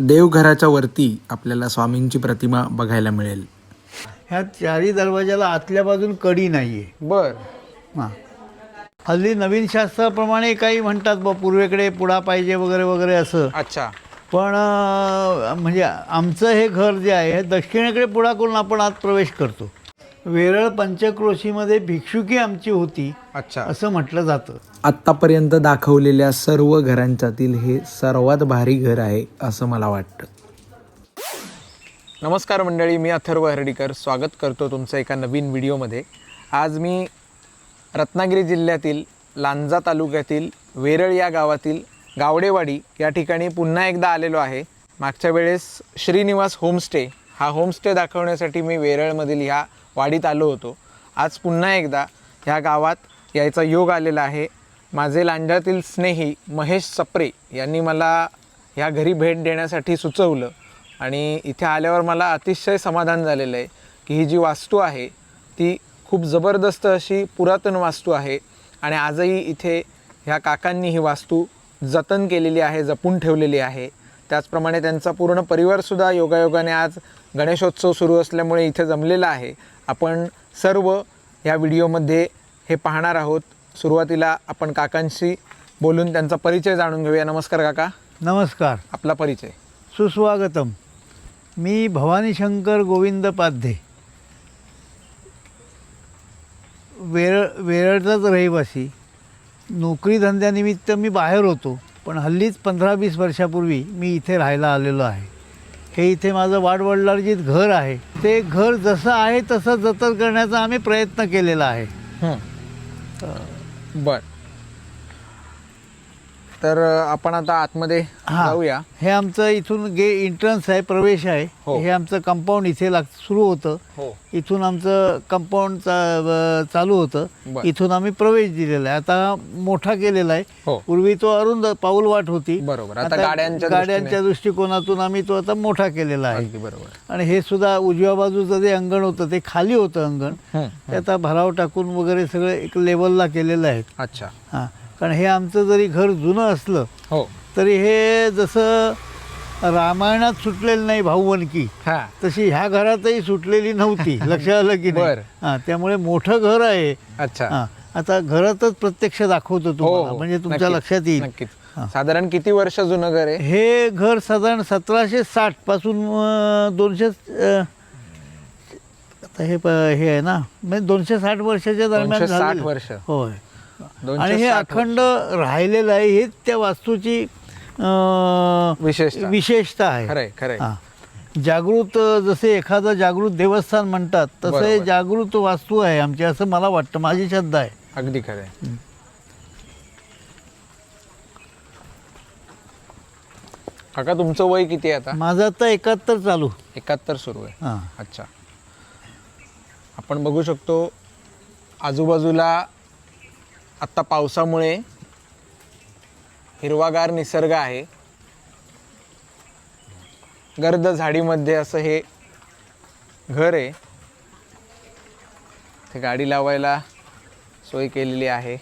देवघराच्या वरती आपल्याला स्वामींची प्रतिमा बघायला मिळेल. ह्या चारी दरवाजाला आतल्या बाजून कडी नाही आहे बर. हां. हल्ली नवीन शास्त्राप्रमाणे काही म्हणतात बा पूर्वेकडे पुढा पाहिजे वगैरे वगैरे असं. अच्छा. पण अं, म्हणजे आमचं हे घर जे आहे हे दक्षिणेकडे पुढा करून आपण आत प्रवेश करतो. वेरळ पंचक्रोशीमध्ये भिक्षुकी आमची होती अच्छा. असं म्हटलं जातं. आत्तापर्यंत दाखवलेल्या सर्व घरांच्यातील हे सर्वात भारी घर आहे असं मला वाटतं. नमस्कार मंडळी मी अथर्व हर्डीकर. स्वागत करतो तुमचं एका नवीन व्हिडिओमध्ये. आज मी रत्नागिरी जिल्ह्यातील लांजा तालुक्यातील वेरळ या गावातील गावडेवाडी या ठिकाणी पुन्हा एकदा आलेलो आहे. मागच्या वेळेस श्रीनिवास होमस्टे हा होमस्टे दाखवण्यासाठी मी वेरळमधील ह्या वाडीत आलो होतो. आज पुन्हा एकदा ह्या गावात यायचा योग आलेला आहे. माझे लांड्यातील स्नेही महेश सप्रे यांनी मला ह्या घरी भेट देण्यासाठी सुचवलं आणि इथे आल्यावर मला अतिशय समाधान झालेलं आहे की ही जी वास्तू आहे ती खूप जबरदस्त अशी पुरातन वास्तू आहे आणि आजही इथे ह्या काकांनी ही वास्तू जतन केलेली आहे जपून ठेवलेली आहे. त्याचप्रमाणे त्यांचा पूर्ण परिवारसुद्धा योगायोगाने आज गणेशोत्सव सुरू असल्यामुळे इथे जमलेला आहे. आपण सर्व या व्हिडिओमध्ये हे पाहणार आहोत. सुरुवातीला आपण काकांशी बोलून त्यांचा परिचय जाणून घेऊया. नमस्कार काका. नमस्कार. आपला परिचय. सुस्वागतम. मी भवानी शंकर गोविंद पाध्ये. वेरळ वेरळचाच रहिवासी. नोकरी धंद्यानिमित्त मी बाहेर होतो पण हल्लीच पंधरा वीस वर्षापूर्वी मी इथे राहायला आलेलो आहे. हे इथे माझं वाडवडिलांचीच घर आहे. ते घर जसं आहे तसं जतन करण्याचा आम्ही प्रयत्न केलेला आहे. बर. तर आपण आता आतमध्ये हा. जाऊया. हे आमचं इथून गे एंट्रन्स आहे प्रवेश आहे. हो. हे आमचं कंपाऊंड इथे लाग सुरू होतं. हो. इथून आमचं कंपाऊंड चा चालू होतं. बर. इथून आम्ही प्रवेश दिलेला आहे. आता मोठा केलेला आहे. हो. पूर्वी तो अरुंद पाऊल वाट होती. बरोबर. आता गाड्यांच्या गाड्यांच्या दृष्टिकोनातून आम्ही तो आता मोठा केलेला आहे. अगदी बरोबर. आणि हे सुद्धा उजव्या बाजूचं जे अंगण होतं ते खाली होतं अंगण. हं, ते आता भराव टाकून वगैरे सगळं एक लेवलला केलेलं आहे. अच्छा. हां. कारण हे आमचं जरी घर जुनं असलं हो तरी हे जसं रामायणात सुटलेलं नाही भाऊवनकी हा तशी ह्या घरातही सुटलेली नव्हती लक्षात आलं की नाही बरं. हां त्यामुळे मोठं घर आहे अच्छा हां आता घरातच प्रत्यक्ष दाखवतो हो तुम्हाला हो. म्हणजे तुमच्या नक्कीच, लक्षात येईल नक्कीच हा. साधारण किती वर्ष जुनं घर आहे हे घर साधारण सतराशे साठपासून दोनशे आता हे प- हे आहे ना म्हणजे दोनशे साठ वर्षाच्या दरम्यान 260 झालेलं. वर्ष. होय आणि हे अखंड राहिलेलं आहे हेच त्या वास्तूची अं, विशेषतः. आहे. खरंय खरंय. जागृत जसे एखादं जागृत देवस्थान म्हणतात तसं हे. जागृत वास्तू आहे आमची असं मला वाटतं माझी श्रद्धा आहे. अगदी खरंय. काका तुमचं वय किती आहे आता? माझं आता एकाहत्तर चालू. एकाहत्तर सुरू आहे. हां. अच्छा. आपण बघू शकतो आजूबाजूला आत्ता पावसामुळे हिरवागार निसर्ग आहे. गर्द झाडीमध्ये असं हे घर आहे. ते गाडी लावायला सोय केलेली आहे.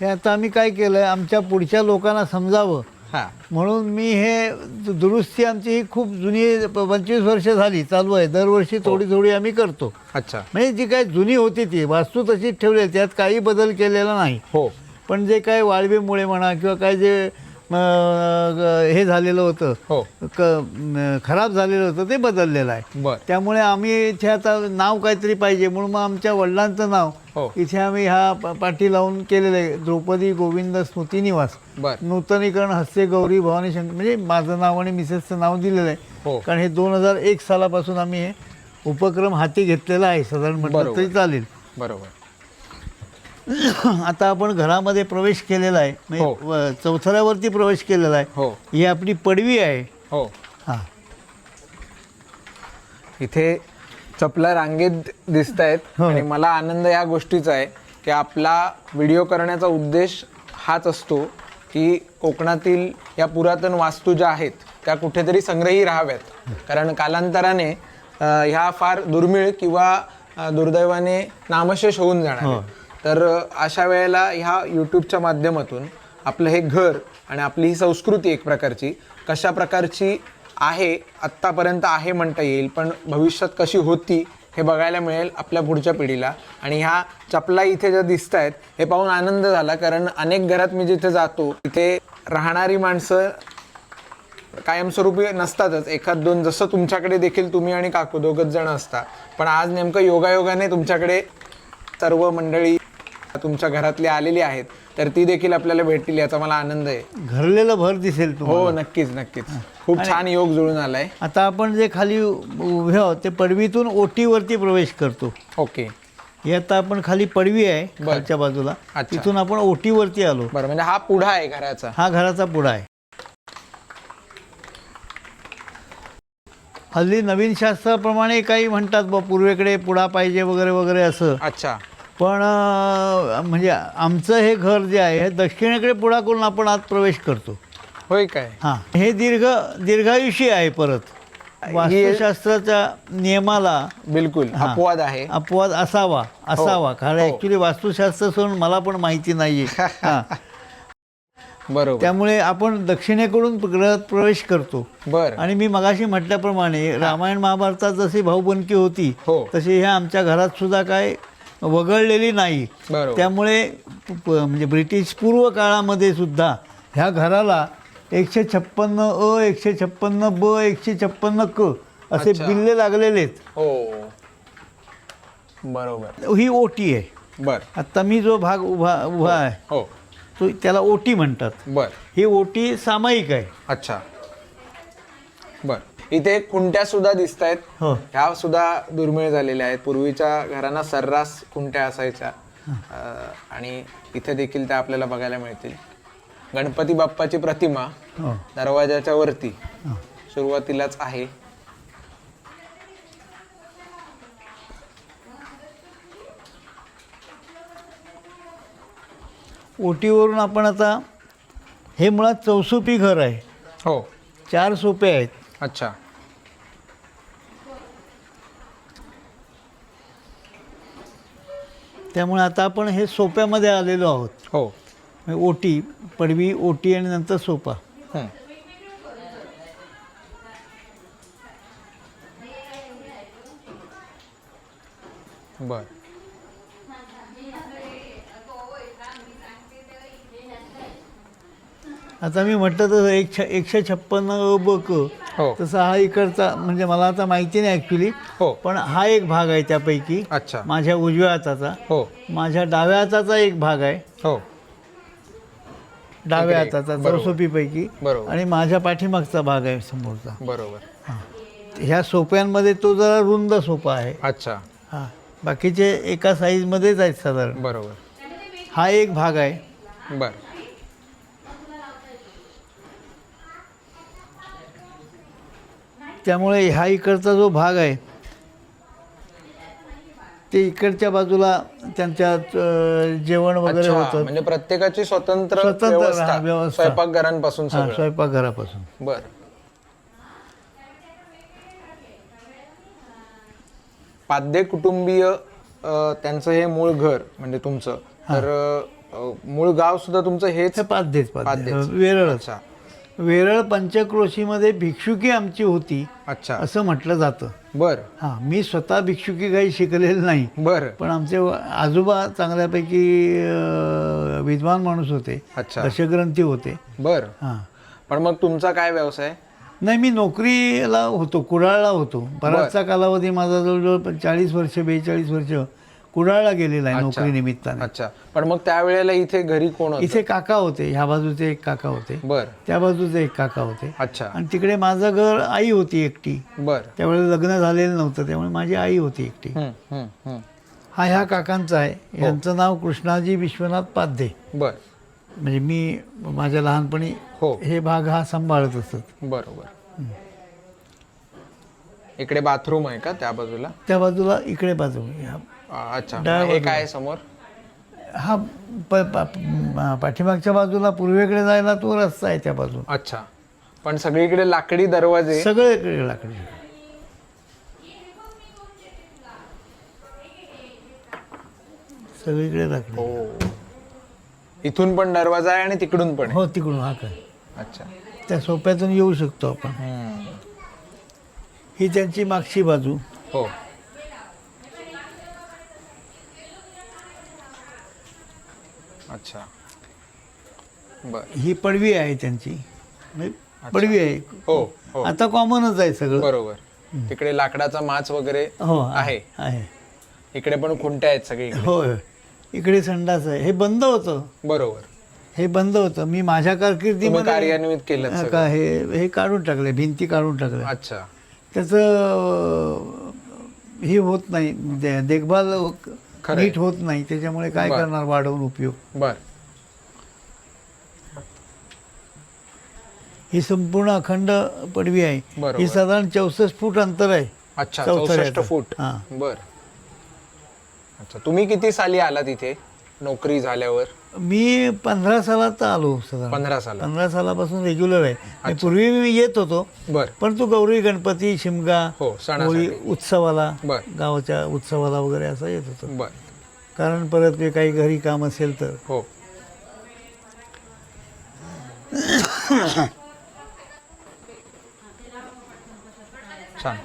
हे आता आम्ही काय केलं आमच्या पुढच्या लोकांना समजावं. हा. म्हणून मी हे दुरुस्ती आमची ही खूप जुनी पंचवीस वर्ष झाली चालू आहे. दरवर्षी थोडी थोडी आम्ही करतो. अच्छा. म्हणजे जी काय जुनी होती ती वास्तू तशीच ठेवली त्यात काही बदल केलेला नाही. हो. पण जे काय वाळवीमुळे म्हणा किंवा काय जे हे झालेलं होतं. हो. क खराब झालेलं होतं ते बदललेलं आहे. बर. त्यामुळे आम्ही इथे आता नाव काहीतरी पाहिजे म्हणून मग आमच्या वडिलांचं नाव हो. इथे आम्ही ह्या प- पाठी लावून केलेलं आहे. द्रौपदी गोविंद स्मृती निवास बर. नूतनीकरण हस्ते गौरी भवानी शंकर म्हणजे माझं नाव आणि मिसेसचं नाव दिलेलं आहे. हो. कारण हे दोन हजार एक सालापासून आम्ही हे उपक्रम हाती घेतलेला आहे साधारण म्हटलं बरोबर. तरी चालेल. बरोबर. आता आपण घरामध्ये प्रवेश केलेला आहे. म्हणजे हो. व- चौथऱ्यावरती प्रवेश केलेला आहे. हो. ही आपली पडवी आहे. हो. हां. इथे चपला रांगेत दिसत आहेत हो. आणि मला आनंद या गोष्टीचा आहे की आपला व्हिडिओ करण्याचा उद्देश हाच असतो की कोकणातील या पुरातन वास्तू ज्या आहेत त्या कुठेतरी संग्रही राहाव्यात. कारण कालांतराने अ, ह्या फार दुर्मिळ किंवा अ, दुर्दैवाने नामशेष होऊन जाणार आहेत. तर अशा वेळेला ह्या यूट्यूबच्या माध्यमातून आपलं हे घर आणि आपली ही संस्कृती एक प्रकारची कशा प्रकारची आहे आत्तापर्यंत आहे म्हणता येईल पण भविष्यात कशी होती हे बघायला मिळेल आपल्या पुढच्या पिढीला. आणि ह्या चपला इथे ज्या दिसत आहेत हे पाहून आनंद झाला कारण अनेक घरात मी जिथे जातो तिथे राहणारी माणसं कायमस्वरूपी नसतातच. एखाद दोन जसं तुमच्याकडे देखील तुम्ही आणि काकू दोघंच जण असता. पण आज नेमकं योगायोगाने तुमच्याकडे सर्व मंडळी तुमच्या घरातली आलेली आहेत तर ती देखील आपल्याला भेटतील याचा मला आनंद आहे. घरलेलं भर दिसेल तुम्हाला. हो नक्कीच. नक्कीच खूप छान योग जुळून आलाय. आता आपण जे खाली उभे आहोत ते पडवीतून ओटीवरती प्रवेश करतो. ओके. हे आता आपण खाली पडवी आहे. खालच्या बाजूला. अच्छा. तिथून आपण ओटीवरती आलो. बरं म्हणजे हा पुढा आहे घराचा. हा घराचा पुढा आहे. हल्ली नवीन शास्त्राप्रमाणे काही म्हणतात बा पूर्वेकडे पुढा पाहिजे वगैरे वगैरे असं. अच्छा. पण म्हणजे आमचं हे घर जे आहे हे दक्षिणेकडे पुढा करून आपण आत प्रवेश करतो. होय काय? हां. हे दीर्घ दीर्घायुषी आहे परत. वास्तुशास्त्राच्या नियमाला बिलकुल हा. अपवाद आहे. अपवाद असावा असावा. कारण हो. ॲक्च्युली वास्तुशास्त्र सोडून मला पण माहिती नाही आहे हां. बरोबर. त्यामुळे आपण दक्षिणेकडून ग्रहात प्रवेश करतो. बर. आणि मी मगाशी म्हटल्याप्रमाणे रामायण महाभारतात जशी भाऊबंदकी होती हो. तशी ह्या आमच्या घरात सुद्धा काय वगळलेली नाही. बरोबर. त्यामुळे प- म्हणजे ब्रिटिश पूर्व काळामध्ये सुद्धा ह्या घराला एकशे छप्पन्न अ एकशे छप्पन्न ब एकशे छप्पन्न क असे अच्छा. बिल्ले लागलेले आहेत हो. बरोबर. ही ओटी आहे. बर. आत्ता मी जो भाग उभा उभा आहे हो. तो त्याला ओटी म्हणतात. बर. ही ओटी सामायिक आहे. अच्छा. बर. इथे खुंट्या सुद्धा दिसत आहेत हो. ह्या सुद्धा दुर्मिळ झालेल्या आहेत. पूर्वीच्या घरांना सर्रास खुंट्या असायच्या. अं, आणि इथे देखील त्या आपल्याला बघायला मिळतील. गणपती बाप्पाची प्रतिमा हो. दरवाजाच्या वरती. सुरुवातीलाच आहे. ओटीवरून आपण आता हे मुळात चौसोपी घर आहे. हो. चार सोपे आहेत. अच्छा. त्यामुळे आता आपण हे सोप्यामध्ये आलेलो आहोत. हो. म्हणजे ओटी पडवी ओटी आणि नंतर सोपा. हं. बर. आता मी म्हटलं तसं एक छ एकशे छप्पन्न ब क हो. तसा हा इकडचा म्हणजे मला आता माहिती नाही ॲक्च्युली हो. पण हा एक भाग आहे त्यापैकी. अच्छा. माझ्या उजव्या हाताचा. हो. माझ्या डाव्या हाताचा एक भाग आहे. हो. डाव्या इकडे, हाताचा बरोबर. चौसोपीपैकी. बरोबर. आणि माझ्या पाठीमागचा भाग आहे समोरचा. बरोबर. ह्या सोप्यांमध्ये तो जरा रुंद सोपा आहे. अच्छा. हां. बाकीचे एका साईजमध्येच आहेत साधारण. बरोबर. हा एक भाग आहे. बर. त्यामुळे ह्या इकडचा जो भाग आहे ते इकडच्या बाजूला त्यांच्या जेवण वगैरे होतं. म्हणजे प्रत्येकाची स्वतंत्र स्वतंत्र. स्वयंपाकघरांपासून स्वयंपाकघरापासून. बर. पाध्ये कुटुंबीय त्यांचं हे मूळ घर म्हणजे तुमचं तर मूळ गाव सुद्धा तुमचं हेच? पाध्ये पाध्येच. वेरळच. अच्छा. वेरळ पंचक्रोशीमध्ये भिक्षुकी आमची होती अच्छा. असं म्हटलं जातं. बर. हां मी स्वतः भिक्षुकी काही शिकलेलं नाही. बर. पण आमचे आजोबा चांगल्यापैकी अं, विद्वान माणूस होते. अच्छा. दशग्रंथी होते. बर. हां. पण मग तुमचा काय व्यवसाय? नाही मी नोकरीला होतो कुडाळला होतो. बराचसा कालावधी माझा जवळजवळ चाळीस वर्ष बेचाळीस वर्ष कुडाळला गेलेला आहे. नोकरी निमित्ताने. अच्छा. पण मग त्यावेळेला इथे घरी कोण होतं? इथे काका होते. ह्या बाजूचे एक काका होते. बर. त्या बाजूचे एक काका होते. अच्छा. आणि तिकडे माझं घर आई होती एकटी. बर. त्यावेळेला लग्न झालेलं नव्हतं. त्यामुळे माझी आई होती एकटी. हम्म, हम्म, हम्म. हा ह्या काकांचा आहे. यांचं नाव कृष्णाजी विश्वनाथ पाध्ये. बर. म्हणजे मी माझ्या लहानपणी हो. हे भाग हा सांभाळत असत. बरोबर. इकडे बाथरूम आहे का त्या बाजूला? त्या बाजूला इकडे बाजू ह्या- अच्छा. डाव्या हे बाजूला. काय आहे समोर? हा प पा- म- पाठीमागच्या बाजूला पूर्वेकडे जायला तो रस्ता आहे त्या बाजूला. अच्छा. पण सगळीकडे लाकडी दरवाजे? सगळीकडे लाकडी. सगळीकडे लाकडी. हो. इथून पण दरवाजा आहे आणि तिकडून पण आहे. हो तिकडून हा काय. अच्छा. त्या सोप्यातून येऊ शकतो आपण. हम्म. ही त्यांची मागची बाजू. हो. अच्छा. बर. ही पडवी आहे त्यांची. म्हणजे पडवी आहे. हो हो. आता कॉमनच आहे सगळं. बरोबर. तिकडे लाकडाचा माच वगैरे हो आहे. आहे. इकडे पण खुंट्या आहेत सगळी हो इकडे संडास आहे. हे बंद होतं. बरोबर. हे बंद होतं. मी माझ्या तुम्ही कारकिर्दीमध्ये कार्यान्वित केलं का हे हे काढून टाकले भिंती काढून टाकल्या. अच्छा. त्याचं अं, हे होत नाही. दे- देखभाल खरंय. नीट होत नाही त्याच्यामुळे काय बरं. करणार वाढवून उपयोग बर ही संपूर्ण अखंड पडवी आहे बरोबर. ही साधारण चौसष्ट फूट अंतर आहे अच्छा चौथऱ्याचं. चौसष्ट फूट हां. बर अच्छा तुम्ही किती साली आला तिथे नोकरी झाल्यावर मी पंधरा सालात आलो साधारण पंधरा साला पंधरा सालापासून रेग्युलर आहे. आणि पूर्वी मी येत होतो बर. परंतु गौरी गणपती शिमगा हो होळी उत्सवाला बर. गावाच्या उत्सवाला वगैरे असं येत होतं. बर. कारण परत ते काही घरी काम असेल तर. हो छान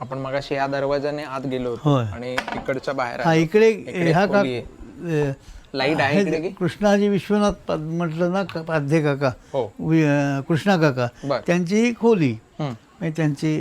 आपण मगाशी या दरवाजाने आत गेलो होतो होय. आणि इकडच्या बाहेर हा आलो. इकडे इकडे हा का खोली आहे. अ, लाइट आहे इकडे की कृष्णाजी विश्वनाथ म्हटलं ना का- पाध्ये काका हो वि- अ, कृष्णा काका बर. त्यांची ही खोली हम्म. म्हणजे त्यांची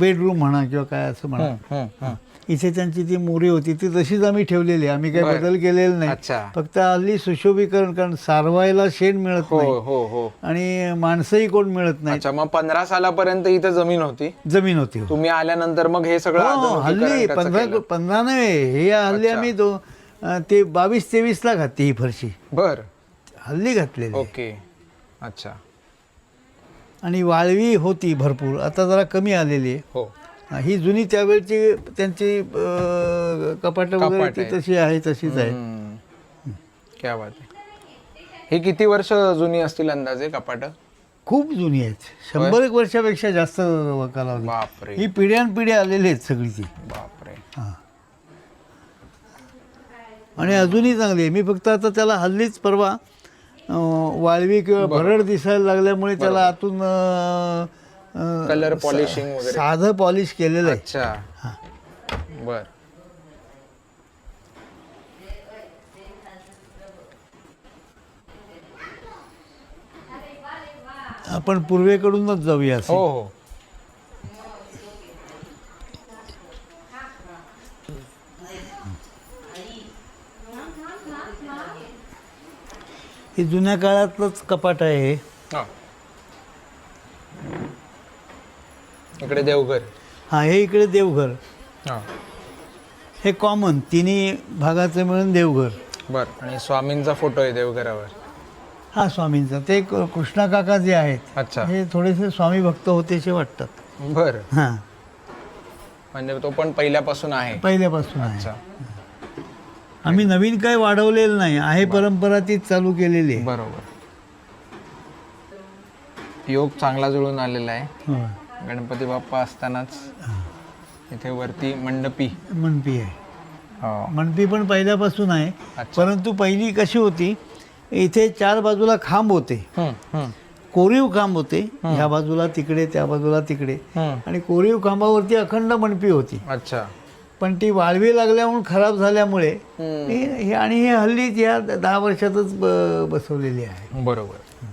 बेडरूम म्हणा किंवा काय असं म्हणा. इथे त्यांची ती मोरी होती ती तशीच आम्ही ठेवलेली. आम्ही काही. बदल केलेला नाही फक्त हल्ली सुशोभीकरण कारण सारवायला शेण मिळत हो नाही हो हो आणि माणसंही कोण मिळत नाही अच्छा मग पंधरा सालापर्यंत इथं जमीन होती जमीन होती. तुम्ही आल्यानंतर मग हे सगळं हल्ली पंधरा. पंधरा नव्हे हे हल्ली. आम्ही अं, ते बावीस तेवीस ला घातली ही फरशी बर हल्ली घातलेली ओके अच्छा आणि वाळवी होती भरपूर. आता जरा कमी आलेली आहे. हो. हा, जुनी त्यावेळची त्यांची कपाट वगैरे ती. तशी आहे तशीच आहे. क्या बात आहे. हे किती वर्ष जुनी असतील अंदाजे कपाट? खूप जुनी आहेत. शंभर एक वर्षापेक्षा जास्त कालावधी बापरे. ही पिढ्यानपिढ्या आलेली आहेत सगळी ती बापरे. हां. आणि अजूनही चांगली आहे. मी फक्त आता त्याला हल्लीच परवा वाळवी किंवा भरड दिसायला लागल्यामुळे त्याला आतून कलर पॉलिशिंग वगैरे. साधं पॉलिश केलेलं आहे. अच्छा. बर. आपण पूर्वेकडूनच जाऊया. हो हो. हे जुन्या काळातलंच कपाट आहे हे. हा. इकडे देवघर. हा हे इकडे देवघर. हा. हे कॉमन तिन्ही भागाचं मिळून देवघर. बर. आणि स्वामींचा फोटो आहे देवघरावर. हा स्वामींचा. ते क- कृष्णा काका जे आहेत अच्छा. हे थोडेसे स्वामी भक्त होतेसे वाटतात. बर. हां. म्हणजे तो पण पहिल्यापासून आहे. पहिल्यापासून आहे. अच्छा. आम्ही नवीन काय वाढवलेलं नाही. आहे परंपरा तीच चालू केलेली आहे. बरोबर. योग चांगला जुळून आलेला आहे. गणपती बाप्पा असतानाच इथे वरती मंडपी. मनपी आहे. हो. मनपी पण पहिल्यापासून आहे. परंतु पहिली कशी होती इथे चार बाजूला खांब होते. कोरीव खांब होते. ह्या बाजूला तिकडे त्या बाजूला तिकडे. आणि कोरीव खांबावरती अखंड मनपी होती. अच्छा. पण ती वाळवी लागल्यामुळे खराब झाल्यामुळे हे- आणि हे हल्लीच या दहा वर्षातच ब- बसवलेली आहे. बरोबर.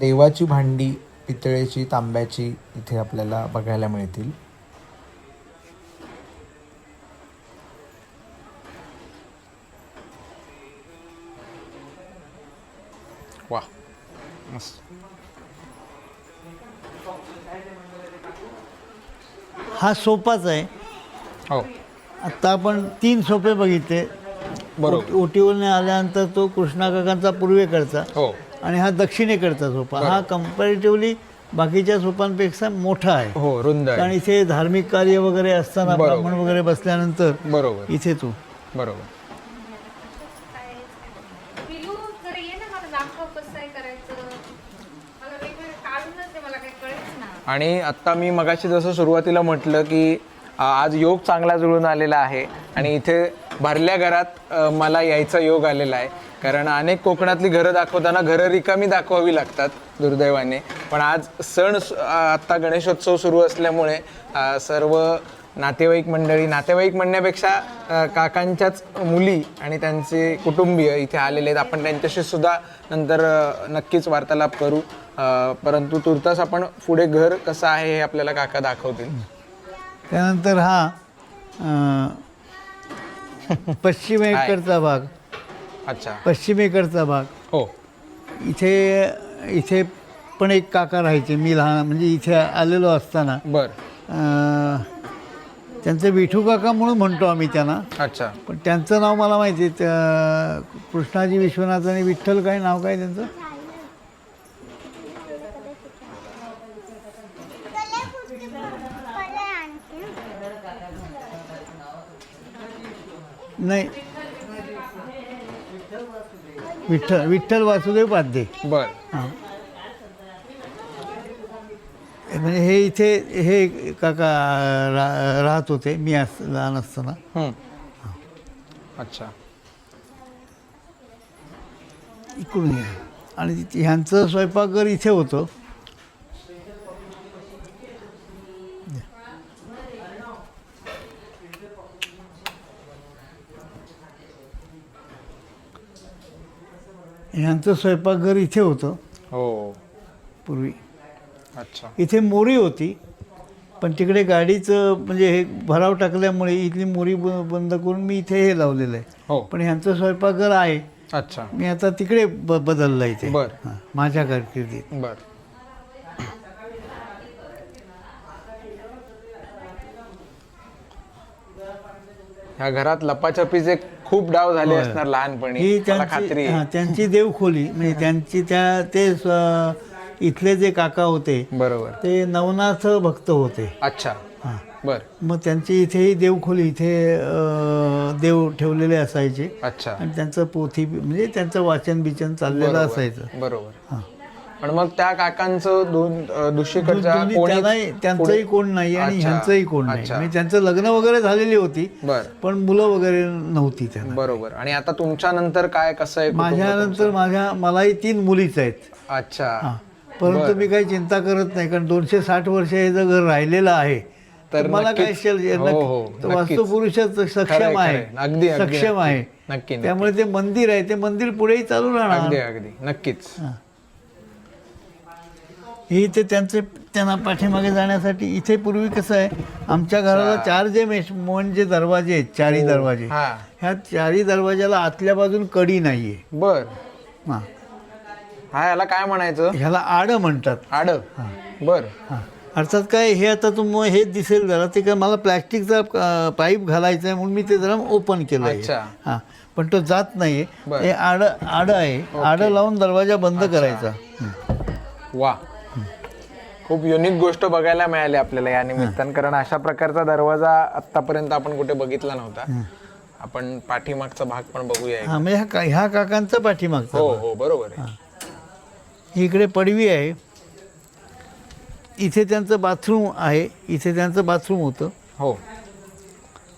देवाची भांडी पितळेची तांब्याची इथे आपल्याला बघायला मिळतील. वा मस्त. हा सोपाच आहे. हो. आत्ता आपण तीन सोपे बघितले. बरोबर. ओटीवरने आल्यानंतर तो कृष्णा काकांचा पूर्वेकडचा हो. आणि हा दक्षिणेकडचा सोपा. हा कम्पॅरेटिव्हली बाकीच्या सोपांपेक्षा मोठा आहे. हो रुंद कारण इथे धार्मिक कार्य वगैरे असताना बरोबर. ब्राह्मण वगैरे बसल्यानंतर बरोबर. इथे तू. बरोबर. पिलू जरा ये ना मला दाखव कसं आहे करायचं. मला वेगवेगळं काढूनच दे मला काही कळेच ना. आणि आत्ता मी मगाशी जसं सुरुवातीला म्हटलं की आज योग चांगला जुळून आलेला आहे आणि इथे भरल्या घरात मला यायचा योग आलेला आहे. कारण अनेक कोकणातली घरं दाखवताना घरं रिकामी दाखवावी लागतात दुर्दैवाने. पण आज सण आत्ता गणेशोत्सव सुरू असल्यामुळे सर्व नातेवाईक मंडळी नातेवाईक म्हणण्यापेक्षा काकांच्याच मुली आणि त्यांचे कुटुंबीय इथे आलेले आहेत. आपण त्यांच्याशी सुद्धा नंतर नक्कीच वार्तालाप करू. परंतु तुर्तास आपण पुढे घर कसं आहे हे आपल्याला काका दाखवतील. त्यानंतर हा पश्चिमेकडचा भाग. अच्छा. पश्चिमेकडचा भाग. हो. इथे इथे पण एक काका राहायचे मी लहान म्हणजे इथे आलेलो असताना. बर. त्यांचं विठू काका म्हणून म्हणतो आम्ही त्यांना. अच्छा. पण त्यांचं नाव मला माहिती आहे कृष्णाजी विश्वनाथ आणि विठ्ठल काय नाव काय त्यांचं? नाही. विठ्ठल विठ्ठल वासुदेव पाध्ये बर. हां. म्हणजे हे इथे हे काका रा राहत होते. मी अस लहान असताना. अच्छा. इकडून या. आणि ह्यांचं स्वयंपाकघर इथे होतं. ह्यांचं स्वयंपाकघर इथे होतं. हो. पूर्वी. अच्छा. इथे मोरी होती पण तिकडे गाडीचं म्हणजे हे भराव टाकल्यामुळे इथली मोरी ब बंद करून मी इथे हे लावलेलं आहे. हो. पण ह्यांचं स्वयंपाकघर आहे. अच्छा. मी आता तिकडे ब बदललं इथे. बर. हां, माझ्या कारकिर्दीत. बर. ह्या घरात लपाछपीचे खूप डाव झाले. असणार लहानपणी. ही मला त्यांची हां, देवखोली म्हणजे त्यांची त्या ते स्व- इथले जे काका होते बरोबर. ते नवनाथ भक्त होते. अच्छा. हां. बर. मग त्यांची इथेही देवखोली इथे अं, देव ठेवलेले असायचे. अच्छा. आणि त्यांचं पोथी म्हणजे त्यांचं वाचन बिचन चाललेलं. असायचं. बरोबर. हां. पण मग त्या काकांचं दोन दुसरीकडच्या दोन्ही कोणी त्यांनाही त्यांचंही कोण नाही आणि अच्छा. ह्यांचंही कोण नाही अच्छा. म्हणजे त्यांचं लग्न वगैरे झालेली होती बर पण मुलं वगैरे नव्हती त्यांना बरोबर आणि आता तुमच्या नंतर काय कसं आहे कुटुंब माझ्यानंतर माझ्या मलाही तीन मुलीच आहेत? अच्छा परंतु मी काही चिंता करत नाही कारण दोनशे साठ वर्ष हे जर घर राहिलेलं आहे तर तर मला काय नक्कीच. शेल- हो, हो, नक्कीच. खरंय, सक्षम आहे खरंय. अगदी, अगदी, सक्षम. आहे नक्की, नक्की. त्यामुळे ते मंदिर आहे ते मंदिर पुढेही चालू अगदी राहणार अगदी नक्कीच ही ते त्यांचे त्यांना पाठीमागे जाण्यासाठी इथे पूर्वी कसं आहे आमच्या घराला चार जे मेश म्हणजे दरवाजे आहेत चारी दरवाजे हा. ह्या चारी दरवाजाला आतल्या बाजून कडी नाही आहे बर. हां. हा याला काय म्हणायचं? ह्याला आडं म्हणतात. आड. बर. हां. अर्थात काय हे आता तुम हे दिसेल जरा ते काय मला प्लॅस्टिकचा पाईप घालायचा आहे म्हणून मी ते जरा ओपन केलं आहे अच्छा. हां. पण तो जात नाही बरं. हे आडं आडं आहे. आडं लावून दरवाजा बंद करायचा. वा. खूप युनिक गोष्ट बघायला मिळाली आपल्याला या निमित्तानं. कारण अशा प्रकारचा दरवाजा आतापर्यंत आपण कुठे बघितला नव्हता. आपण पाठीमागचा भाग पण बघूया. हां म्हणजे ह्या का ह्या काकांचा पाठीमागचा हो हो बरोबर आहे. इकडे पडवी आहे. इथे त्यांचं बाथरूम आहे. इथे त्यांचं बाथरूम होतं. हो.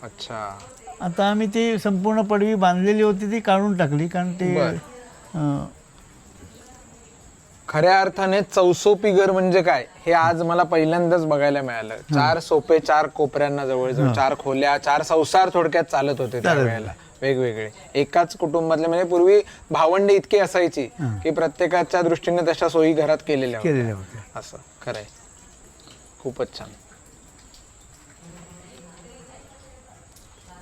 अच्छा. आता आम्ही ती संपूर्ण पडवी बांधलेली होती ती काढून टाकली. कारण ते खऱ्या अर्थाने चौसोपी घर म्हणजे काय? हे आज मला पहिल्यांदाच बघायला मिळालं. चार सोपे चार कोपऱ्यांना जवळजवळ चार खोल्या चार संसार थोडक्यात चालत होते त्या वेळेला. वेगवेगळे. एकाच कुटुंबातले म्हणजे पूर्वी भावंडे इतकी असायची की प्रत्येकाच्या दृष्टीने तशा सोयी घरात केलेल्या असं. खरंय. खूपच छान.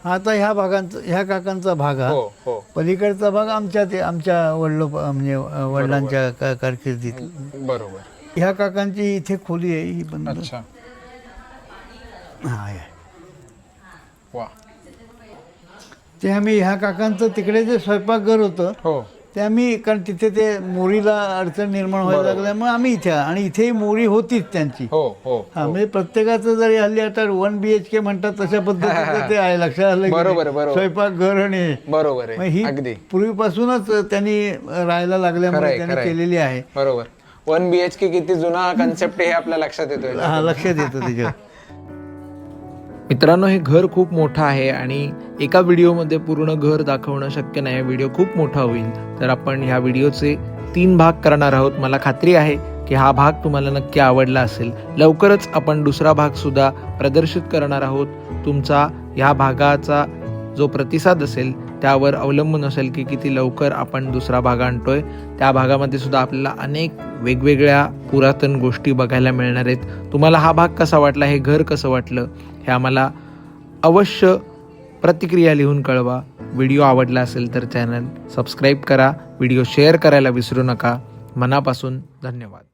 आता ह्या भागांचा ह्या काकांचा भाग हा. हो हो. पलीकडचा भाग आमच्या ते आमच्या वडलो म्हणजे वडिलांच्या का- कारकिर्दीत. बरोबर. ह्या काकांची इथे खोली आहे ही बंद अच्छा. हा आहे वा. ते आम्ही ह्या काकांचं तिकडे जे स्वयंपाकघर होतं हो. ते आम्ही कारण तिथे ते मोरीला अडचण निर्माण व्हायला लागल्यामुळे आम्ही इथे आणि इथेही मोरी होतीच त्यांची हो हो हा म्हणजे प्रत्येकाचं जरी हल्ली आता वन बी एच के म्हणतात तशा पद्धतीचं ते आहे लक्षात आलं की नाही? बरोबर, बरोबर. स्वयंपाकघर आणि हे. बरोबर मग आहे ही पूर्वीपासूनच त्यांनी राहायला लागल्यामुळे खरंय, त्यांनी खरंय. केलेली आहे बरोबर वन बी एच के किती जुना कन्सेप्ट हे आपल्या लक्षात येतोय हा लक्षात येतं त्याच्यात मित्रांनो हे घर खूप मोठं आहे आणि एका व्हिडिओमध्ये पूर्ण घर दाखवणं शक्य नाही. व्हिडिओ खूप मोठा होईल. तर आपण ह्या व्हिडिओचे तीन भाग करणार आहोत. मला खात्री आहे की हा भाग तुम्हाला नक्की आवडला असेल. लवकरच आपण दुसरा भाग सुद्धा प्रदर्शित करणार आहोत. तुमचा ह्या भागाचा जो प्रतिसाद असेल त्यावर अवलंबून असेल की किती लवकर आपण दुसरा भाग आणतोय. त्या भागामध्ये सुद्धा आपल्याला अनेक वेगवेगळ्या पुरातन गोष्टी बघायला मिळणार आहेत. तुम्हाला हा भाग कसा वाटला हे घर कसं वाटलं हे आम्हाला अवश्य प्रतिक्रिया लिहून कळवा. व्हिडिओ आवडला असेल तर चॅनल सबस्क्राईब करा. व्हिडिओ शेअर करायला विसरू नका. मनापासून धन्यवाद.